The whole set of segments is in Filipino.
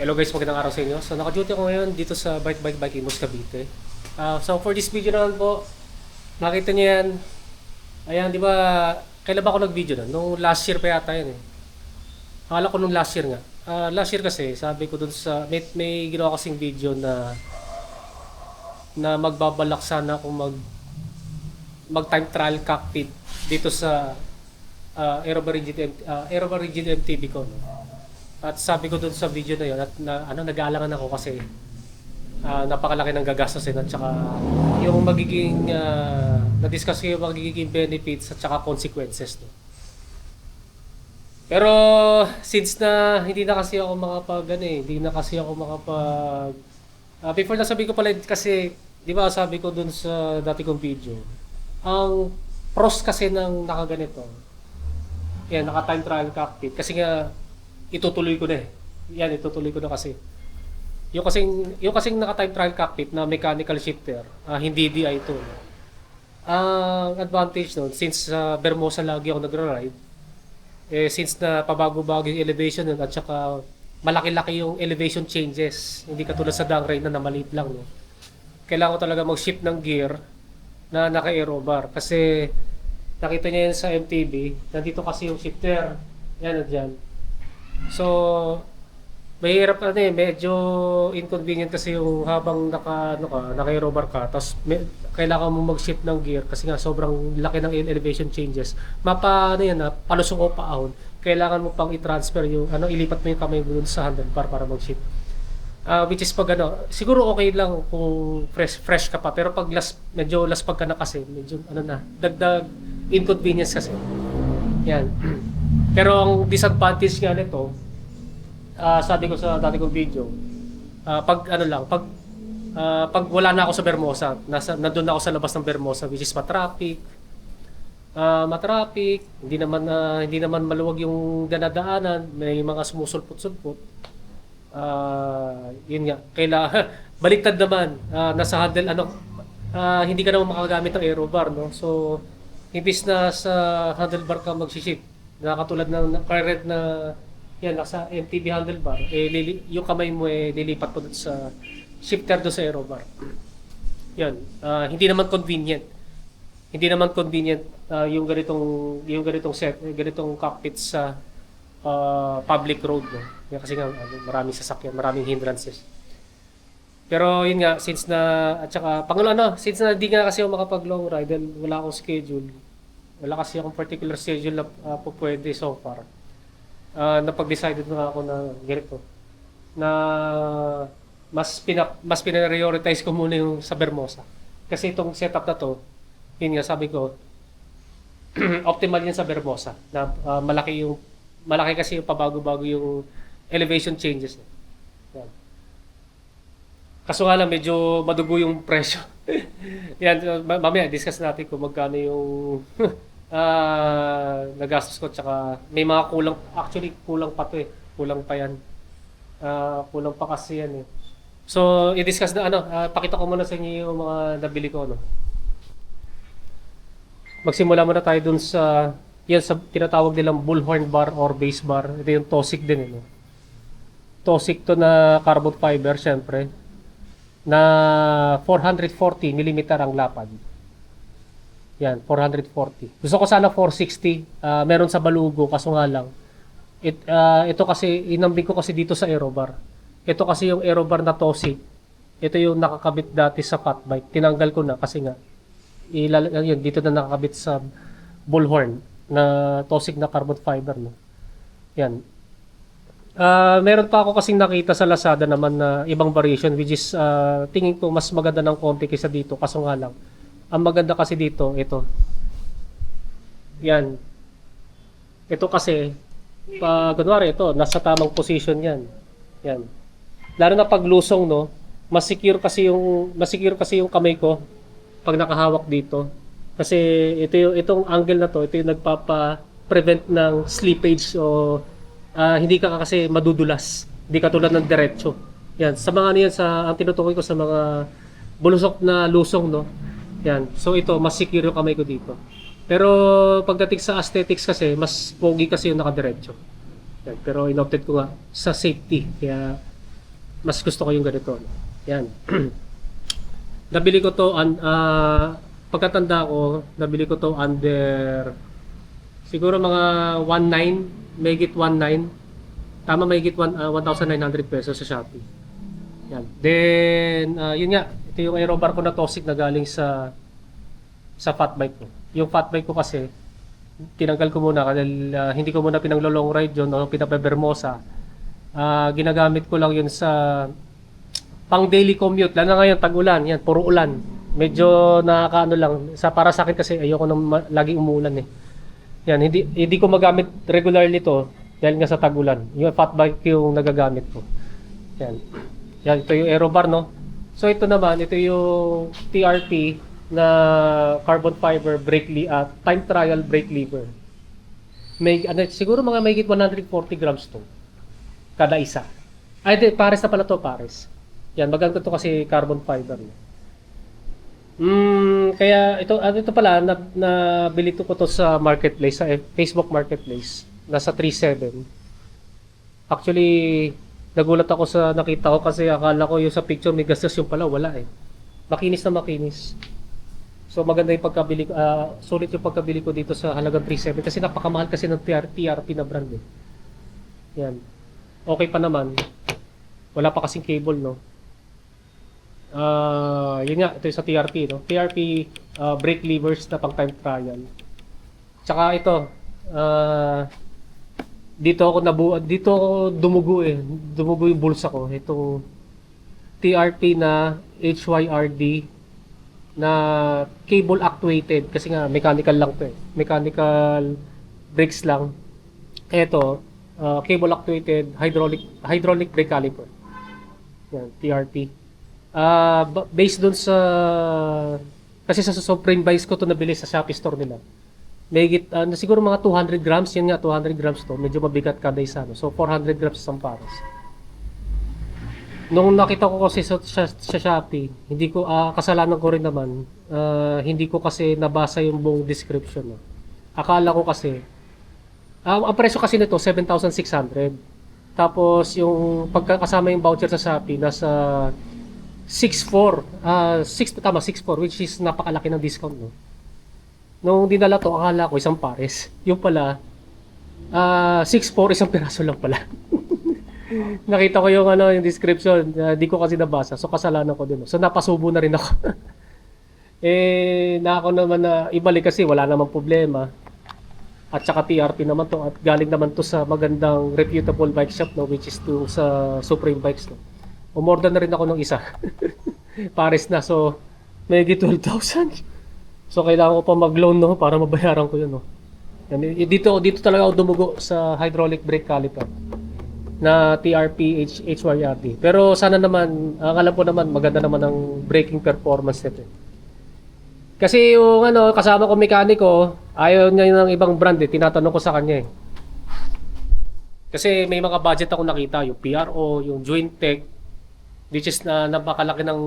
Hello guys, magandang araw sa inyo. So naka-duty ako ngayon dito sa Bike Bike Bike Imus Cavite. Ah, so for this video naman po, nakita niyo yan. Ayan, di ba, kailan ba ako nag-video na? Nung last year pa yata yun eh. Akala ko nung last year nga. Ah, last year kasi, sabi ko dun sa, may, may ginawa kasing video na na magbabalak sana akong mag mag time trial cockpit dito sa uh, Aerobar Rigid, ah, Aerobar Rigid MTB ko. No? At sabi ko dun sa video na yun, at na, ano, nag-aalangan ako kasi ah, napakalaki ng gagastusin at saka yung magiging, ah, na-discuss ko yung magiging benefits at saka consequences. No? Pero since na hindi na kasi ako makapag ano eh, hindi na kasi ako makapag Ah, before na sabi ko pala kasi 'di ba sabi ko dun sa dati kong video, ang pros kasi ng nakaganito. Yan, naka time trial cockpit kasi nga itutuloy ko na eh. Yan, itutuloy ko na kasi. Yung kasing yung kasing naka time trial cockpit na mechanical shifter, ah, hindi DI ito. no? Ang advantage nun, since sa Bermosa lagi ako nagra-ride, eh, since na pabago-bago yung elevation nun at saka malaki-laki yung elevation changes. Hindi katulad sa downgrade na namaliit lang. No? Kailangan ko talaga mag-shift ng gear na naka-aero bar. Kasi nakita niya yan sa MTB. Nandito kasi yung shifter. Yan, dyan. So, mahirap ano eh, medyo inconvenient kasi yung habang naka, ano ka, naka-aero bar ka, tapos kailangan mo mag-shift ng gear kasi nga sobrang laki ng elevation changes. Mapa, ano yan, ah, palusong o paahon, kailangan mo pang i-transfer yung, ano, ilipat mo yung kamay mo sa handlebar para mag-shift. Ah, which is pag ano, siguro okay lang kung fresh fresh ka pa, pero pag last, medyo last pag ka na kasi, medyo ano na, dagdag inconvenience kasi. Yan. pero ang disadvantage nga nito, ah, sabi ko sa dati kong video, ah, pag ano lang, pag ah, pag wala na ako sa Bermosa, nasa nandoon na ako sa labas ng Bermosa which is matraffic. Ah, matraffic, hindi naman ah, hindi naman maluwag yung danadaanan, may mga sumusulpot-sulpot. Ah, yun nga, kaila baliktad naman, ah, nasa handle ano, ah, hindi ka naman makagamit ng aero bar, no? So, imbis na sa handlebar ka mag-shift, na katulad ng current na yan, nasa MTB handlebar, eh, lili, yung kamay mo eh, lilipat po sa shifter doon sa aero bar. Yan, ah, hindi naman convenient. Hindi naman convenient ah, yung ganitong yung ganitong set, eh, ganitong cockpit sa ah, public road no. Yan, kasi nga ano, maraming sasakyan, maraming hindrances. Pero yun nga, since na, at saka, pangulo ano, since na di nga kasi ako makapag long ride, then wala akong schedule, wala kasi akong particular schedule na uh, po pwede so far. Uh, napag-decided na ako na ganito, na mas pina, mas prioritize ko muna yung sa Bermosa. Kasi itong setup na to, yun nga sabi ko, optimal yan sa Bermosa. Na uh, malaki yung, malaki kasi yung pabago-bago yung elevation changes. Yan. Kaso nga lang, medyo madugo yung presyo. Yan, mamaya discuss natin kung magkano yung ah nagastos ko. Tsaka may mga kulang, actually kulang pa to eh. Kulang pa yan. Ah, kulang pa kasi yan eh. So, i-discuss na ano, ah, pakita ko muna sa inyo yung mga nabili ko. No? Magsimula muna tayo dun sa, yan sa tinatawag nilang bullhorn bar or base bar. Ito yung Tosic din. Eh, no? Tosic to na carbon fiber, syempre na 440 mm ang lapad. Yan, 440. Gusto ko sana 460. Ah, meron sa Balugo, kaso nga lang. It, ah, ito kasi, inambing ko kasi dito sa Aerobar. Ito kasi yung Aerobar na Tosi. Ito yung nakakabit dati sa fat bike. Tinanggal ko na kasi nga, ilal yun, dito na nakakabit sa bullhorn na Tosig na carbon fiber. No? Yan. Ah, meron pa ako kasing nakita sa Lazada naman na ibang variation which is ah, tingin ko mas maganda ng konti kaysa dito kaso nga lang ang maganda kasi dito ito. Yan. Ito kasi pag kunwari ito nasa tamang position yan. Yan. Lalo na pag lusong no? Mas secure kasi yung mas secure kasi yung kamay ko pag nakahawak dito. Kasi ito yung itong angle na to ito yung nagpapa prevent ng slippage o ah, hindi ka kasi madudulas. Hindi ka tulad ng diretso. Yan, sa mga ano yan, sa, ang tinutukoy ko sa mga bulusok na lusong, no? Yan, so ito, mas secure yung kamay ko dito. Pero pagdating sa aesthetics kasi, mas pogi kasi yung nakadiretso. Yan, pero inopted ko nga sa safety. Kaya mas gusto ko yung ganito. Yan. nabili ko to, an, ah, pagkatanda ko, nabili ko to under, siguro mga 1.9, may git 1.9. Tama, may git one- ah, 1,900 pesos sa Shopee. Yan. Then, ah, yun nga, ito yung aerobar ko na toxic na galing sa sa fat bike ko. Yung fat bike ko kasi, tinanggal ko muna dahil ah, hindi ko muna pinanglo long ride yun o pinapabermosa. Ah, ginagamit ko lang yun sa pang daily commute. Lalo na ngayon, tag-ulan. Yan, puro ulan. Medyo nakakaano lang. Sa, para sa akin kasi ayoko nang ma- laging umuulan eh. Yan, hindi, hindi ko magamit regularly to dahil nga sa tag-ulan. Yung fat bike yung nagagamit ko. Yan. Yan, ito yung aerobar, no? So ito naman, ito yung TRP na carbon fiber brake li at time trial brake lever. May ano, siguro mga may 140 grams to kada isa. Ay, di, pares na pala to, pares. Yan, maganda to kasi carbon fiber. Mm, kaya ito ano ito pala na nabili ko to sa marketplace sa eh, Facebook marketplace nasa 37. Actually nagulat ako sa nakita ko kasi akala ko yung sa picture may gasgas yung pala wala eh. Makinis na makinis. So maganda yung pagkabili ko, ah, sulit yung pagkabili ko dito sa halagang 37 kasi napakamahal kasi ng TR, TRP na brand eh. Yan. Okay pa naman. Wala pa kasing cable no. Ah, yun nga, ito yung sa TRP, no? TRP ah, brake levers na pang time trial. Tsaka ito, ah, dito ako nabu dito ako dumugo eh. Dumugo yung bulsa ko. Itong TRP na HYRD na cable actuated kasi nga mechanical lang to eh. Mechanical brakes lang. Ito, ah, cable actuated hydraulic hydraulic brake caliper. Yan, TRP. Ba- based dun sa kasi sa Supreme Vice ko to nabili sa Shopee store nila. May git, ah, na siguro mga 200 grams, yan nga 200 grams to. Medyo mabigat kada isa. No? So 400 grams isang pares. Nung nakita ko kasi sa, sa, sa Shopee, hindi ko ah, kasalanan ko rin naman. ah, hindi ko kasi nabasa yung buong description. No? Akala ko kasi ah, ang presyo kasi nito 7,600. Tapos yung pagkakasama yung voucher sa Shopee nasa 6.4. Ah, 6 tama 6.4 which is napakalaki ng discount no. Nung dinala to, akala ko isang pares. Yung pala ah 6.4 isang piraso lang pala. Nakita ko yung ano yung description, ah, di ko kasi nabasa. So kasalanan ko din. So napasubo na rin ako. eh na ako naman na ibalik kasi wala namang problema. At saka TRP naman to at galing naman to sa magandang reputable bike shop no which is to sa Supreme Bikes no. Umorder na rin ako ng isa. Pares na. So, may 12,000. So, kailangan ko pa mag-loan, no? Para mabayaran ko yun, no? Yan, y- dito, dito talaga ako dumugo sa hydraulic brake caliper na TRP H, HYRD. Pero sana naman, ang alam ko naman, maganda naman ang braking performance nito. eh. Kasi yung ano, kasama ko mekaniko, ayaw niya ng ibang brand eh. Tinatanong ko sa kanya eh. Kasi may mga budget ako nakita, yung PRO, yung Joint Tech, which is na napakalaki ng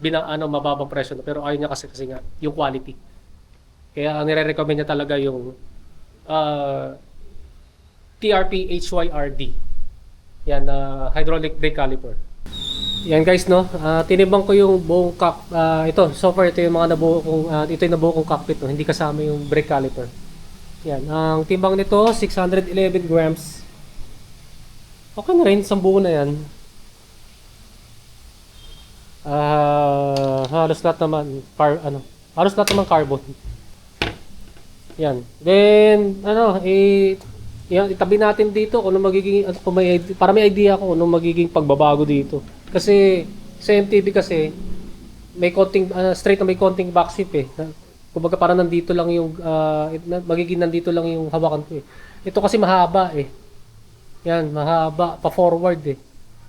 binang ano mababang presyo no? pero ayaw niya kasi kasi nga yung quality. Kaya ang nire-recommend niya talaga yung uh, TRP HYRD. Yan na hydraulic brake caliper. Yan guys no, Ah, tinimbang ko yung buong cock ah, ito, so far ito yung mga nabuo kong ah, ito yung nabuo kong cockpit no, hindi kasama yung brake caliper. Yan, ang timbang nito 611 grams. Okay na rin, isang buo na yan. Ah, halos lahat naman par ano, halos lahat naman carbon. Yan. Then ano, eh yan, itabi natin dito kung ano magiging ano, may para may idea kung ano magiging pagbabago dito. Kasi sa MTB kasi may konting ah, straight na may konting backseat eh. Kumbaga parang nandito lang yung na- magiging nandito lang yung hawakan ko eh. Ito kasi mahaba eh. Yan, mahaba pa forward eh.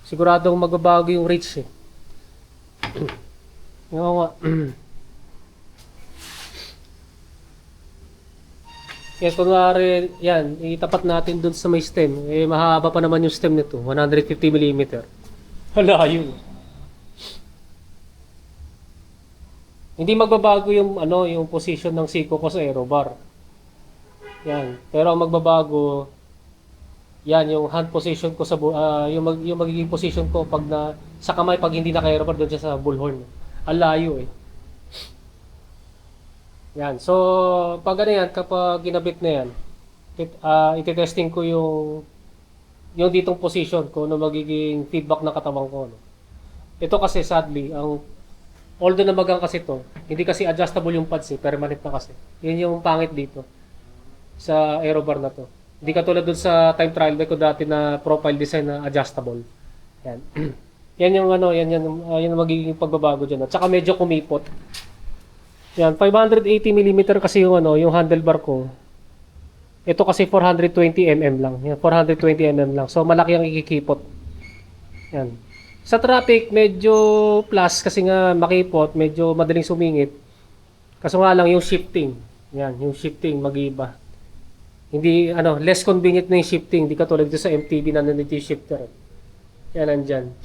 Siguradong magbabago yung reach eh. Oo nga. Yes, kunwari, yan, itapat natin dun sa may stem. Eh, mahaba pa naman yung stem nito, 150 mm. Hala, yun. Hindi magbabago yung ano, yung position ng siko ko sa aerobar. Yan. Pero ang magbabago Yan, yung hand position ko sa, ah, yung, mag, yung magiging position ko pag na, sa kamay pag hindi naka-aerobar doon siya sa bullhorn. Ang layo eh. Yan, so pag ano yan, kapag ginabit na yan, it, ah, ititesting ko yung yung ditong position ko na magiging feedback ng katawan ko. No? Ito kasi sadly, ang although na magang kasi to, hindi kasi adjustable yung pads eh, permanent na kasi. Yun yung pangit dito sa aerobar na to. Hindi katulad dun sa time trial ko dati na profile design na adjustable. Yan. yan yung ano, yan yan, uh, yan magiging pagbabago diyan. At saka medyo kumipot. Yan, 580 mm kasi yung ano, yung handlebar ko. Ito kasi 420 mm lang. Yan, 420 mm lang. So malaki ang ikikipot. Yan. Sa traffic, medyo plus kasi nga makipot, medyo madaling sumingit. Kaso nga lang yung shifting. Yan, yung shifting magiba. Hindi, ano, less convenient na yung shifting. Hindi katulad sa MTB na nandito yung shifter. Yan, nandyan.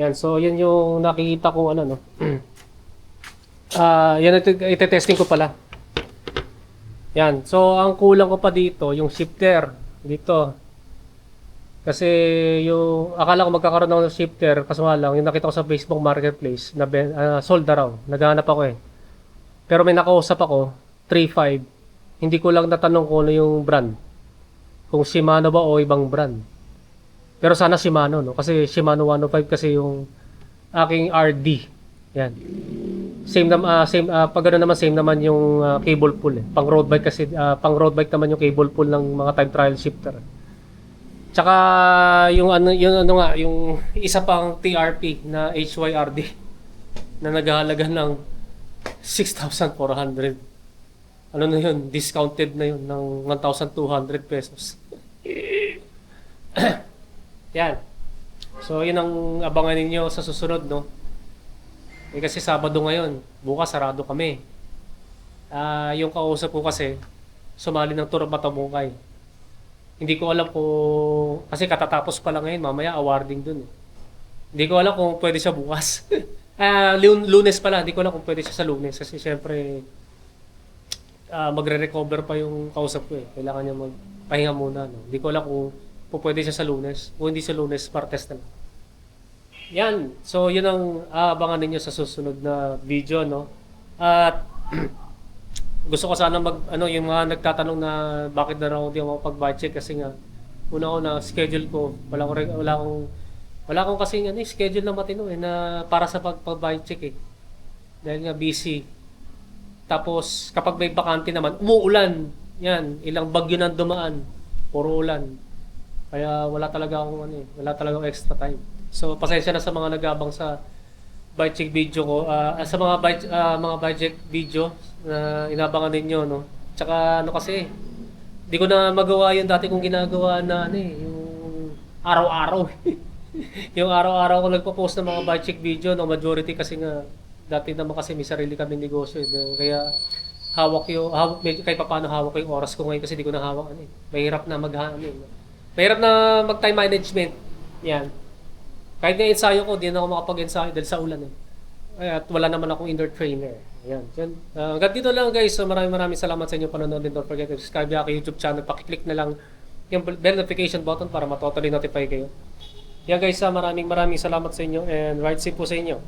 Yan, so yan yung nakikita ko, ano, no. Ah, yan ito, ite-testing ko pala. Yan, so ang kulang ko pa dito, yung shifter. Dito. Kasi yung akala ko magkakaroon ng shifter kaso nga lang yung nakita ko sa Facebook Marketplace na ah, sold na raw. Naghahanap ako eh. Pero may nakausap ako 3.5. Hindi ko lang natanong kung ano yung brand. Kung Shimano ba o ibang brand. Pero sana Shimano no kasi Shimano 105 kasi yung aking RD. Yan. Same nam ah, same ah, pag naman same naman yung ah, cable pull eh. Pang road bike kasi ah, pang road bike naman yung cable pull ng mga time trial shifter. Tsaka yung ano yung ano nga yung isa pang TRP na HYRD na naghahalaga ng 6,400. Ano na yun? Discounted na yun ng 1,200 pesos. Yan. So, yun ang abangan ninyo sa susunod, no? Eh, kasi Sabado ngayon. Bukas, sarado kami. Ah, yung kausap ko kasi, sumali ng Tour of Matabungkay. Hindi ko alam kung... Kasi katatapos pa lang ngayon, mamaya awarding dun. eh. Hindi ko alam kung pwede siya bukas. Ah, lun- lunes pala. Hindi ko alam kung pwede siya sa lunes. Kasi syempre, ah, magre-recover pa yung kausap ko eh. Kailangan niya magpahinga muna. No? Hindi ko alam kung, kung pwede siya sa lunes. Kung hindi sa lunes, partes na. Yan. So, yun ang aabangan ninyo sa susunod na video, no? At gusto ko sana mag ano yung mga nagtatanong na bakit na raw hindi ako check kasi nga una ko na schedule ko wala ko wala akong wala akong kasi ano, eh, schedule na matino eh na para sa pag check eh. Dahil nga busy. Tapos kapag may bakante naman, umuulan. Yan, ilang bagyo nang dumaan. Puro ulan. Kaya wala talaga akong ano eh, wala talaga akong extra time. So pasensya na sa mga nagabang sa bike check video ko. Ah, sa mga bike ah, mga bike check video na inabangan ninyo no. Tsaka ano kasi hindi ko na magawa yung dati kong ginagawa na ano eh, yung araw-araw. yung araw-araw ko nagpo-post ng mga bike check video no majority kasi nga dati naman kasi may sarili kami negosyo eh. Kaya hawak yung hawak medyo kahit paano hawak ko yung oras ko ngayon kasi di ko na hawak ano eh. Mahirap na mag ano eh. Mahirap na mag time management. Yan. Kahit nga ensayo ko, di na ako makapag-ensayo dahil sa ulan eh. At wala naman akong indoor trainer. Ayan. Yan. Uh, hanggang dito lang guys. So maraming maraming salamat sa inyo panonood din. Don't forget to subscribe aking YouTube channel. Pakiclick na lang yung bell notification button para matotally notify kayo. Yan guys, ah, maraming maraming salamat sa inyo and right safe po sa inyo.